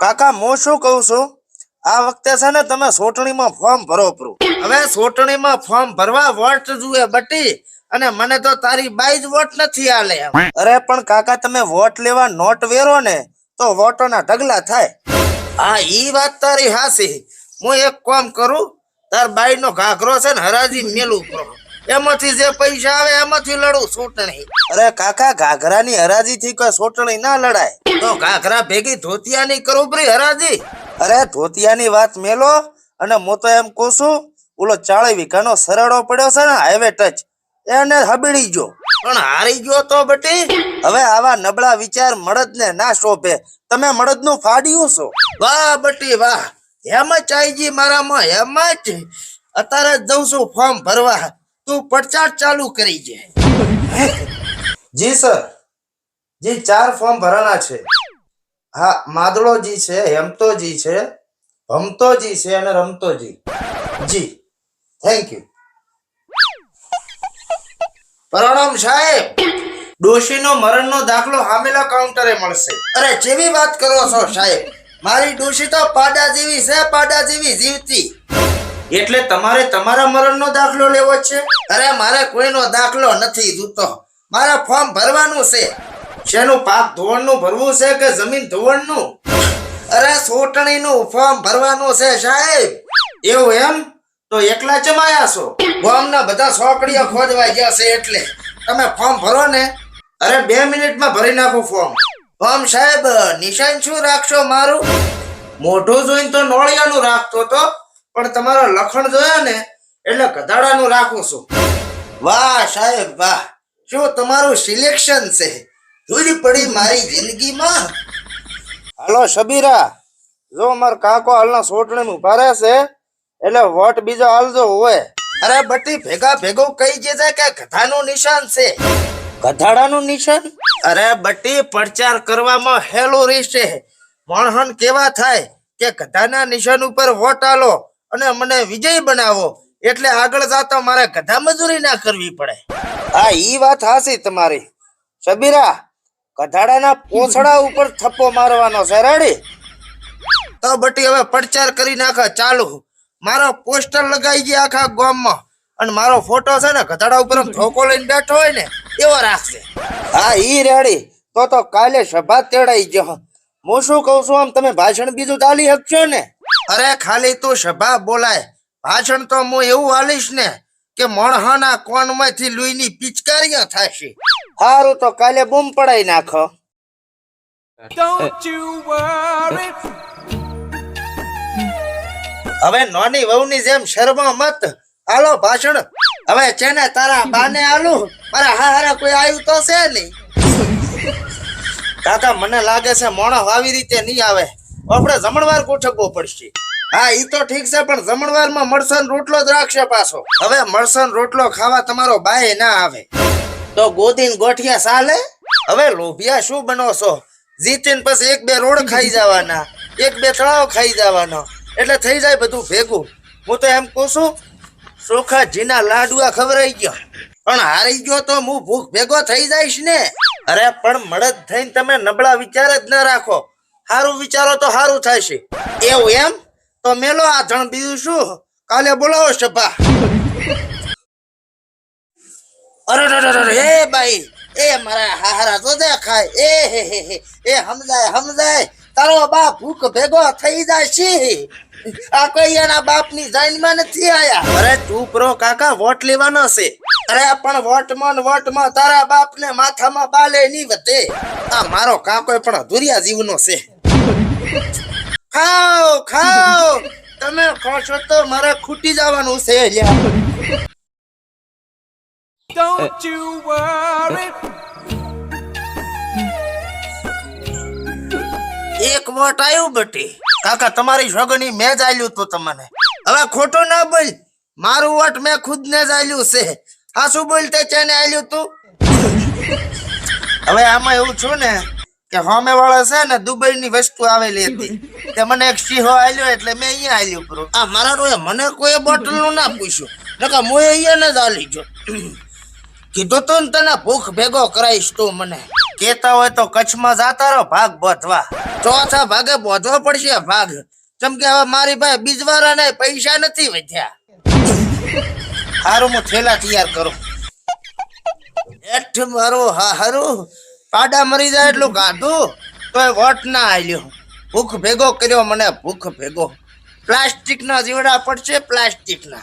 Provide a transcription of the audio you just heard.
કાકા, હું શું કહું છું? આ વખતે છે ને તમે સોટણીમાં ફોર્મ ભરો પરું હવે સોટણીમાં ફોર્મ ભરવા વોટ જુએ બટી, અને મને તો તારી બાઈ જ વોટ નથી આલે. અરે, પણ કાકા, તમે વોટ લેવા નોટ વેરો ને, તો વોટોના ઢગલા થાય. હા, ઈ વાત તારી હાસી હું એક કામ કરું, તાર બાઈ નો ઘાઘરો છે ને હરાજી મેલું કરો. એમાંથી જે પૈસા આવે એમાંથી લડું ચૂંટણી. અરે કાકા ઘાઘરાની હરાજી થી કોઈ ચૂંટણી ના લડાય. તો ઘાઘરા ભેગી ધોતિયાની કરું પરી હરાજી? અરે ધોતિયાની વાત મેલો અને હું તો એમ કહું છું ઓલો ચાળી વીઘાનો સરળો પડ્યો છે ને હાઈવે ટચ એને હબીડી ગયો. પણ હારી ગયો તો બટી. હવે આવા નબળા વિચાર મળદ ને ના શોભે. તમે મળદનું ફાડ્યું છો. વાહ બટી વાહ. એમ જ આઈજી મારામાં એમ જ. અત્યારે જ જઉં છું ફોર્મ ભરવા. તું પડચાર ચાલુ કરી છે જી, સર. જી, ચાર ફોર્મ ભરાના છે. હા, માદળોજી છે, હેમતોજી છે હમતોજી છે અને રમતોજી. જી. થેન્ક યુ પ્રણામ સાહેબ, ડોશીનો મરણનો દાખલો હામેલા કાઉન્ટરે મળશે. અરે, જેવી વાત કરો છો સાહેબ? મારી ડોશી તો પાડા જેવી છે, પાડા જેવી જીવતી. એટલે તમારે તમારા મરણનો દાખલો લેવો છે? અરે, મારે કોઈનો દાખલો નથી જોતો મારે ફોર્મ ભરવાનું છે. શેનું પાક ધોવણનું ભરવું છે કે જમીન ધોવણનું અરે, સોટણીનું ફોર્મ ભરવાનું છે સાહેબ. એવું એમ? તો એકલા જમાયા છો? ગામના બધા સોકડીઓ ખોદવા ગયા છે એટલે. તમે ફોર્મ ભરો ને? અરે, બે મિનિટમાં ભરી નાખું ફોર્મ. ફોર્મ સાહેબ, નિશાન શું રાખશો મારું? મોઢું જોઈને તો નોળિયાનું રાખતો તો. પણ તમારા લખણ જોયા ને એટલે ગધાડાનું રાખું છું. વાહ, સાહેબ, વાહ. શું તમારું સિલેક્શન છે, ધૂળ પડી મારી જિંદગીમાં. હાલો શબીરા જો માર કાકો હાલના સોટણી ઊભા રહે છે, એટલે વોટ બીજો હાલજો હોય. અરે, બટી, ભેગા ભેગો કઈ જશે કે ગધાનું નિશાન છે. ગધાડાનું નિશાન? અરે, બટી, પ્રચાર કરવામાં હેલું રહેશે વણહણ કેવા થાય કે ગધાના નિશાન ઉપર વોટ આલો? અને મને વિજય બનાવો એટલે આગળ જતા મારે ગધા મજૂરી ના કરવી પડે. હા ઈ વાત હાસી તમારી. સબીરા કધાડાના પોછડા ઉપર થપ્પો મારવાનો છે રેડી? તો બટી હવે પડચાર કરી નાખે ચાલુ. મારો પોસ્ટર લગાઈ ગયા આખા ગામમાં. અને મારો ફોટો છે ને ગધાડા ઉપર ધોકો લઈને બેઠો હોય ને એવો રાખશે. હા ઈ રેડી. તો તો કાલે સભા તેડાઈ ગયો હું શું કહું છું આમ તમે ભાષણ બીજું ચાલી શકશો ને? અરે ખાલી તું સભા બોલાય. ભાષણ તો હું એવું હાલીશ ને કે મણહાના કોણમાંથી લુઈની પિચકારીઓ થશે. સારું તો કાલે બૂમ પડાઈ નાખો. હવે નાની વહુની જેમ શર્મા મત. હાલો ભાષણ હવે છે ને તારા બાને આલું. મારા હારા કોઈ આવ્યું તો છે નહીં. કાકા મને લાગે છે મોણો આવી રીતે નહીં આવે. આપણે જમણવાર ગોઠવવો પડશે. હા, ઈ તો ઠીક છે, પણ જમણવારમાં મરસન રોટલો જ રાખશે પાછો. હવે મરસન રોટલો ખાવા તમારો બાય ના આવે. તો ગોદીન ગોઠિયા ચાલે? હવે લોભિયા શું બનો છો? જીતીન પછી એક બે રોડ ખાઈ જવાના, એક બે તળાવ ખાઈ જવાનો. એટલે થઈ જાય બધું ભેગું. હું તો એમ કહું છું, ચોખા, જીના લાડુઆ ખવરાઈ ગયા. પણ હારી ગયો તો હું ભૂખ ભેગો થઈ જઈશ ને? અરે, પણ મળદ થઈને તમે નબળા વિચાર જ ના રાખો. સારું વિચારો તો સારું થાય છે. એવું એમ? તો મેલો આ જણ બીજું શું? કાલે બોલાવો સભા. અરે રે રે રે, એ ભાઈ એ મારા હારા તો દેખાય. એ હે હે હે એ સમજાય સમજાય તારો બાપ ભૂખ ભેગો થઈ જાય છે. આ કોઈ એના બાપની જાનમાં નથી આયા. અરે તું પ્રો કાકા વોટ લેવાનો છે. અરે પણ વોટમાં ને વોટમાં તારા બાપને માથામાં બાલે નહીં વધે. આ મારો કાકો પણ અધુરિયા જીવનો છે. ખાઓ ખાઓ. તમે ખોશો તો મારા ખૂટી જવાનું છે લ્યા. Don't you worry. એક વોટ આવ્યું બટી. કાકા તમારી સોગની મેં જ આલ્યું તું તમને. હવે ખોટો ના બોલ. મારું વોટ મેં ખુદ ને જ આલ્યું છે. આ શું બોલતે છે ને આલ્યું તું? હવે આમાં એવું છું ને કે હોમે વાળા છે ને દુબઈ ની વસ્તુ આવેલી હતી. તે મને એક સિંહો આલ્યો એટલે મેં અહીંયા આલ્યું પૂરું. આ મારા રોએ મને કોઈ બોટલનું ના પૂછ્યું. નકા મોય અહીંયા ને જ આલી જો. કીધું તું ને તને ભૂખ ભેગો કરાઈશ તું મને. કેતા હોય તો કચ્છમાં જાતા રહો ભાગ બોધવા. ચોથા ભાગે બોધવો પડશે ભાગ. જેમ કે હવે મારી પાસે બીજવારા ને પૈસા નથી વધ્યા. હારું હું થેલા તૈયાર કરું. એઠ મારું હા હારું. પાડા મરી જાય એટલું ગાધું એ વોટ ના આલ્યો. ભૂખ ભેગો કર્યો મને, ભૂખ ભેગો. પ્લાસ્ટિક ના જીવડા પડશે પ્લાસ્ટિક ના